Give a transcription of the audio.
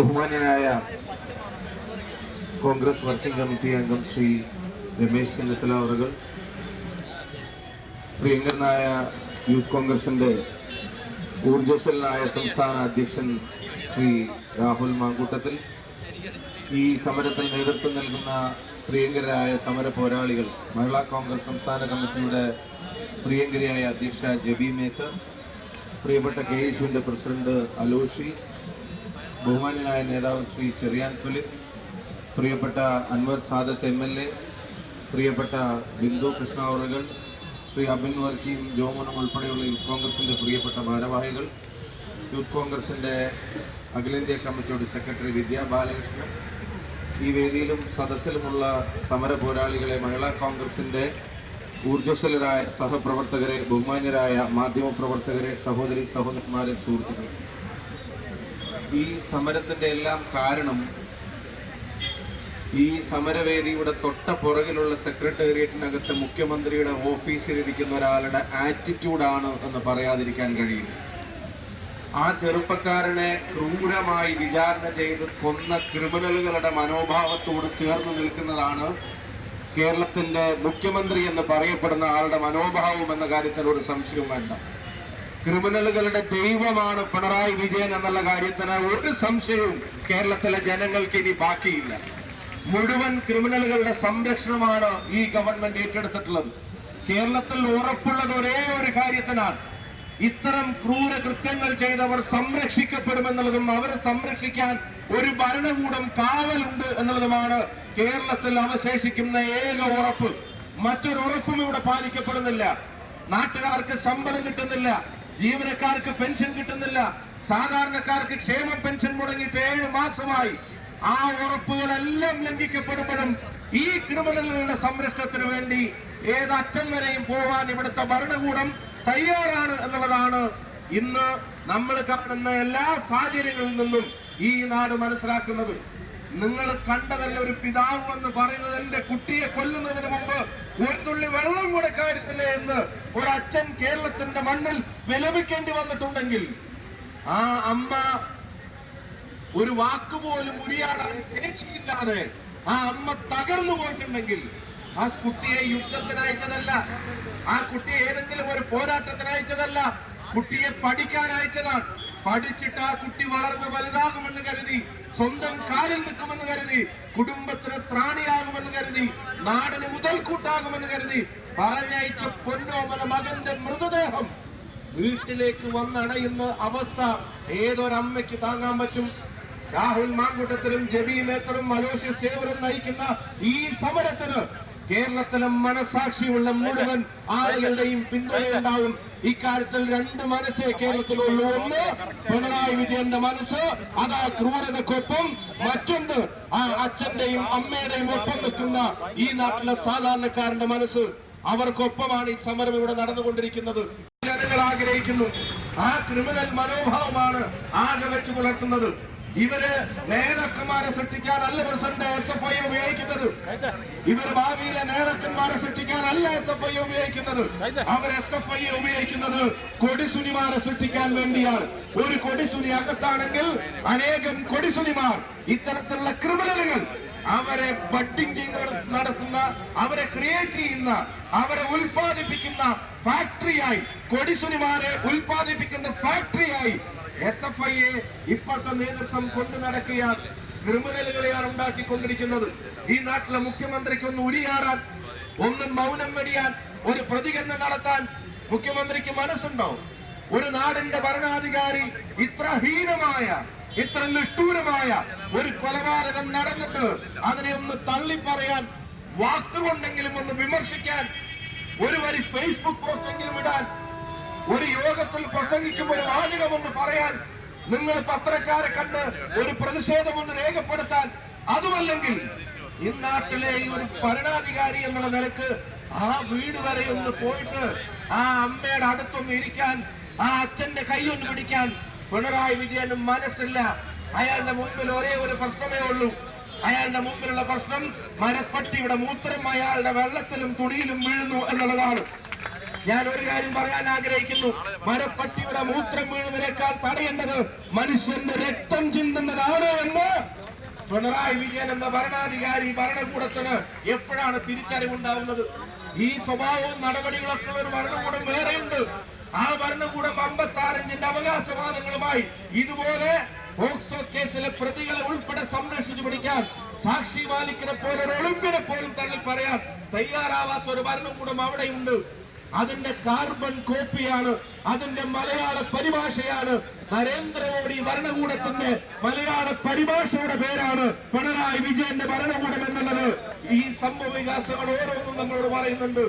ബഹുമാന്യനായ Congress working committee അംഗം ശ്രീ രമേശ് ചെന്നിത്തല അവറുകൾ പ്രിയങ്കരനായ യൂത്ത് കോൺഗ്രസിന്റെ ഊർജസ്വലനായ സംസ്ഥാന അധ്യക്ഷൻ ശ്രീ രാഹുൽ മാങ്കൂട്ടത്തിൽ ഈ സമരത്തിൽ നേതൃത്വം നൽകുന്ന പ്രിയങ്കരായ സമര പോരാളികൾ മഹിളാ കോൺഗ്രസ് സംസ്ഥാന കമ്മിറ്റിയുടെ പ്രിയങ്കരിയായ അധ്യക്ഷ ജബി മേത്തർ പ്രിയപ്പെട്ട കെ യേശുവിന്റെ പ്രസിഡന്റ് അലോഷി ബഹുമാന്യനായ നേതാവ് ശ്രീ ചെറിയാൻ പ്രിയപ്പെട്ട Anwar Sadath M L A പ്രിയപ്പെട്ട ബിന്ദു കൃഷ്ണവർഗൾ ശ്രീ അബിൻ വർക്കിയും ജോമോനും ഉൾപ്പെടെയുള്ള യൂത്ത് കോൺഗ്രസിന്റെ പ്രിയപ്പെട്ട ഭാരവാഹികൾ യൂത്ത് കോൺഗ്രസിന്റെ അഖിലേന്ത്യാ കമ്മിറ്റിയുടെ സെക്രട്ടറി വിദ്യാ ബാലകൃഷ്ണൻ ഈ വേദിയിലും സദസ്സിലുമുള്ള സമര പോരാളികളെ മഹിളാ കോൺഗ്രസിന്റെ ഊർജസ്വലരായ സഹപ്രവർത്തകരെ ബഹുമാന്യരായ മാധ്യമപ്രവർത്തകരെ സഹോദരി സഹോദരന്മാരെ സുഹൃത്തുക്കളെ. ഈ സമരത്തിന്റെ എല്ലാം കാരണം ഈ സമരവേദിയുടെ തൊട്ട പുറകിലുള്ള സെക്രട്ടേറിയറ്റിനകത്ത് മുഖ്യമന്ത്രിയുടെ ഓഫീസിലിരിക്കുന്ന ഒരാളുടെ ആറ്റിറ്റ്യൂഡാണ് എന്ന് പറയാതിരിക്കാൻ കഴിയില്ല. ആ ചെറുപ്പക്കാരനെ ക്രൂരമായി വിചാരണ ചെയ്ത് കൊന്ന ക്രിമിനലുകളുടെ മനോഭാവത്തോട് ചേർന്ന് നിൽക്കുന്നതാണ് കേരളത്തിന്റെ മുഖ്യമന്ത്രി എന്ന് പറയപ്പെടുന്ന ആളുടെ മനോഭാവം എന്ന കാര്യത്തിനൊരു സംശയം വേണ്ട. ക്രിമിനലുകളുടെ ദൈവമാണ് പിണറായി വിജയൻ എന്നുള്ള കാര്യത്തിന് ഒരു സംശയവും കേരളത്തിലെ ജനങ്ങൾക്ക് ഇനി ബാക്കിയില്ല. മുഴുവൻ ക്രിമിനലുകളുടെ സംരക്ഷണമാണ് ഈ ഗവൺമെന്റ് ഏറ്റെടുത്തിട്ടുള്ളത്. കേരളത്തിൽ ഉറപ്പുള്ളത് ഒരേ ഒരു കാര്യത്തിനാണ്. ഇത്തരം ക്രൂര കൃത്യങ്ങൾ ചെയ്തവർ സംരക്ഷിക്കപ്പെടുമെന്നുള്ളതും അവരെ സംരക്ഷിക്കാൻ ഒരു ഭരണകൂടം കാവലുണ്ട് എന്നുള്ളതുമാണ് കേരളത്തിൽ അവശേഷിക്കുന്ന ഏക ഉറപ്പ്. മറ്റൊരു ഉറപ്പും ഇവിടെ പാലിക്കപ്പെടുന്നില്ല. നാട്ടുകാർക്ക് ശമ്പളം കിട്ടുന്നില്ല. ജീവനക്കാർക്ക് പെൻഷൻ കിട്ടുന്നില്ല. സാധാരണക്കാർക്ക് ക്ഷേമ പെൻഷൻ മുടങ്ങിയിട്ട് ഏഴ് മാസമായി. ആ ഉറപ്പുകളെല്ലാം ലംഘിക്കപ്പെടുമ്പോഴും ഈ ക്രിമിനലുകളുടെ സംരക്ഷണത്തിന് വേണ്ടി ഏതറ്റം വരെയും പോവാൻ ഇവിടുത്തെ ഭരണകൂടം തയ്യാറാണ് എന്നുള്ളതാണ് ഇന്ന് നമ്മൾ കാണുന്ന എല്ലാ സാഹചര്യങ്ങളിൽ നിന്നും ഈ നാട് മനസ്സിലാക്കുന്നത്. നിങ്ങൾ കണ്ടതല്ല ഒരു പിതാവ് എന്ന് പറയുന്നത് എന്റെ കുട്ടിയെ കൊല്ലുന്നതിന് മുമ്പ് ഒരു തുള്ളി വെള്ളം കൂടെ കാര്യത്തില്ല എന്ന് ഒരച്ഛൻ കേരളത്തിന്റെ മണ്ണിൽ വിലപിക്കേണ്ടി വന്നിട്ടുണ്ടെങ്കിൽ ആ അമ്മ ഒരു വാക്കുപോലും ഉരിയാടാൻ ശേഷിയില്ലാതെ ആ അമ്മ തകർന്നു പോയിട്ടുണ്ടെങ്കിൽ ആ കുട്ടിയെ യുദ്ധത്തിന് അയച്ചതല്ല. ആ കുട്ടിയെ ഏതെങ്കിലും ഒരു പോരാട്ടത്തിന് അയച്ചതല്ല. കുട്ടിയെ പഠിക്കാൻ അയച്ചതാണ്. പഠിച്ചിട്ട് ആ കുട്ടി വളർന്ന് വലുതാകുമെന്ന് കരുതി സ്വന്തം കാലിൽ നിൽക്കുമെന്ന് കരുതി കുടുംബത്തിന് ത്രാണിയാകുമെന്ന് കരുതി നാടിന് മുതൽക്കൂട്ടാകുമെന്ന് കരുതി പറഞ്ഞയച്ച പൊന്നോമന മകന്റെ മൃതദേഹം. വീട്ടിലേക്ക് വന്നണയുന്ന അവസ്ഥ ഏതൊരമ്മയ്ക്ക് താങ്ങാൻ പറ്റും? രാഹുൽ മാങ്കൂട്ടത്തിലും ജബി മേത്തറും അലോഷ്യ സേവരും നയിക്കുന്ന ഈ സമരത്തിന് കേരളത്തിലെ മനസാക്ഷിയുള്ള മുഴുവൻ ആളുകളുടെയും പിന്തുണയുണ്ടാവും ഇക്കാര്യത്തിൽ രണ്ട് മനസ്സേ കേരളത്തിലുള്ളൂ. ഒന്ന് പിണറായി വിജയന്റെ മനസ്സ് അത് ക്രൂരതക്കൊപ്പം. മറ്റൊന്ന് ആ അച്ഛന്റെയും അമ്മയുടെയും ഒപ്പം നിൽക്കുന്ന ഈ നാട്ടിലെ സാധാരണക്കാരന്റെ മനസ്സ്. അവർക്കൊപ്പമാണ് ഈ സമരം ഇവിടെ നടന്നുകൊണ്ടിരിക്കുന്നത്. ജനങ്ങൾ ആഗ്രഹിക്കുന്നു. ആ ക്രിമിനൽ മനോഭാവമാണ് ആകെ വെച്ച് പുലർത്തുന്നത്. ഇവർ നേതാക്കന്മാരെ സൃഷ്ടിക്കാനല്ല പ്രസിഡന്റ് എസ് എഫ് ഐ ഉപയോഗിക്കുന്നത്. ഇവർ ഭാവിയിലെ നേതാക്കന്മാരെ സൃഷ്ടിക്കാനല്ല എസ് എഫ് ഐ ഉപയോഗിക്കുന്നത്. അവർ എസ് എഫ് ഐ ഉപയോഗിക്കുന്നത് കൊടിസുനിമാരെ സൃഷ്ടിക്കാൻ വേണ്ടിയാണ്. ഒരു കൊടിസുനി അകത്താണെങ്കിൽ അനേകം കൊടിസുനിമാർ ഇത്തരത്തിലുള്ള ക്രിമിനലുകൾ അവരെ ബഡിങ് ചെയ്ത് നടത്തുന്ന അവരെ ക്രിയേറ്റ് ചെയ്യുന്ന അവരെ ഉൽപ്പാദിപ്പിക്കുന്ന ഫാക്ടറിയായി കൊടിസുനിമാരെ ഉൽപ്പാദിപ്പിക്കുന്ന ഫാക്ടറിയായി എസ് എഫ് ഐയെ ഇപ്പോഴത്തെ നേതൃത്വം കൊണ്ടു നടക്കുകയാണ്. ക്രിമിനലുകളെയാണ് ഉണ്ടാക്കിക്കൊണ്ടിരിക്കുന്നത്. ഈ നാട്ടിലെ മുഖ്യമന്ത്രിക്ക് ഒന്ന് ഉരിയാറാൻ ഒന്ന് മൗനം വെടിയാൻ ഒരു പ്രതികരണം നടത്താൻ മുഖ്യമന്ത്രിക്ക് മനസ്സുണ്ടോ ഒരു നാടിന്റെ ഭരണാധികാരി ഇത്ര ഹീനമായ ഇത്ര നിഷ്ഠൂരമായ ഒരു കൊലപാതകം നടന്നിട്ട് അതിനെ ഒന്ന് തള്ളി പറയാൻ വാക്കുകൊണ്ടെങ്കിലും ഒന്ന് വിമർശിക്കാൻ ഒരു വരി ഫേസ്ബുക്ക് പോസ്റ്റെങ്കിലും ഇടാൻ ഒരു യോഗത്തിൽ പ്രസംഗിക്കുമ്പോൾ ഒരു വാചകമൊന്ന് പറയാൻ നിങ്ങൾ പത്രക്കാരെ കണ്ട് ഒരു പ്രതിഷേധമൊന്ന് രേഖപ്പെടുത്താൻ അതുമല്ലെങ്കിൽ ഈ നാട്ടിലെ ഈ ഒരു ഭരണാധികാരി എന്നുള്ള നിലയ്ക്ക് ആ വീട് വരെ ഒന്ന് പോയിട്ട് ആ അമ്മയുടെ അടുത്തൊന്ന് ഇരിക്കാൻ ആ അച്ഛന്റെ കൈ ഒന്ന് പിടിക്കാൻ പിണറായി വിജയന് മനസ്സില്ല. അയാളുടെ മുമ്പിൽ ഒരേ ഒരു പ്രശ്നമേ ഉള്ളൂ. അയാളുടെ മുമ്പിലുള്ള പ്രശ്നം മരപ്പട്ടിയുടെ മൂത്രം അയാളുടെ വെള്ളത്തിലും തുണിയിലും വീഴുന്നു എന്നുള്ളതാണ്. ഞാൻ ഒരു കാര്യം പറയാൻ ആഗ്രഹിക്കുന്നു. മരപ്പട്ടിയുടെ മൂത്രം വീഴുന്നതിനേക്കാൾ തടയേണ്ടത് മനുഷ്യന്റെ രക്തം ചിന്തുന്നതാണ് എന്ന് പിണറായി വിജയൻ എന്ന ഭരണാധികാരി ഭരണകൂടത്തിന് എപ്പോഴാണ് തിരിച്ചറിവുണ്ടാവുന്നത്? ഈ സ്വഭാവവും നടപടികളൊക്കെ ഉള്ള ഒരു ഭരണകൂടം വേറെയുണ്ട്. ആ ഭരണകൂടം അമ്പത്തി ആറിഞ്ചിന്റെ അവകാശവാദങ്ങളുമായി ഇതുപോലെ പോക്സോ കേസിലെ പ്രതികളെ ഉൾപ്പെടെ സംരക്ഷിച്ചു പിടിക്കാൻ സാക്ഷി മാലിക്കിനെ പോലെ ഒരു ഒളിമ്പിനെ പോലും തള്ളി പറയാൻ തയ്യാറാവാത്ത ഒരു ഭരണകൂടം അവിടെയുണ്ട്. അതിന്റെ കാർബൺ കോപ്പിയാണ് അതിന്റെ മലയാള പരിഭാഷയാണ്. നരേന്ദ്രമോദി ഭരണകൂടത്തിന്റെ മലയാള പരിഭാഷയുടെ പേരാണ് പിണറായി വിജയന്റെ ഭരണകൂടം എന്നുള്ളത്. ഈ സംഭവ വികാസങ്ങൾ ഓരോന്നും നമ്മളോട് പറയുന്നുണ്ട്.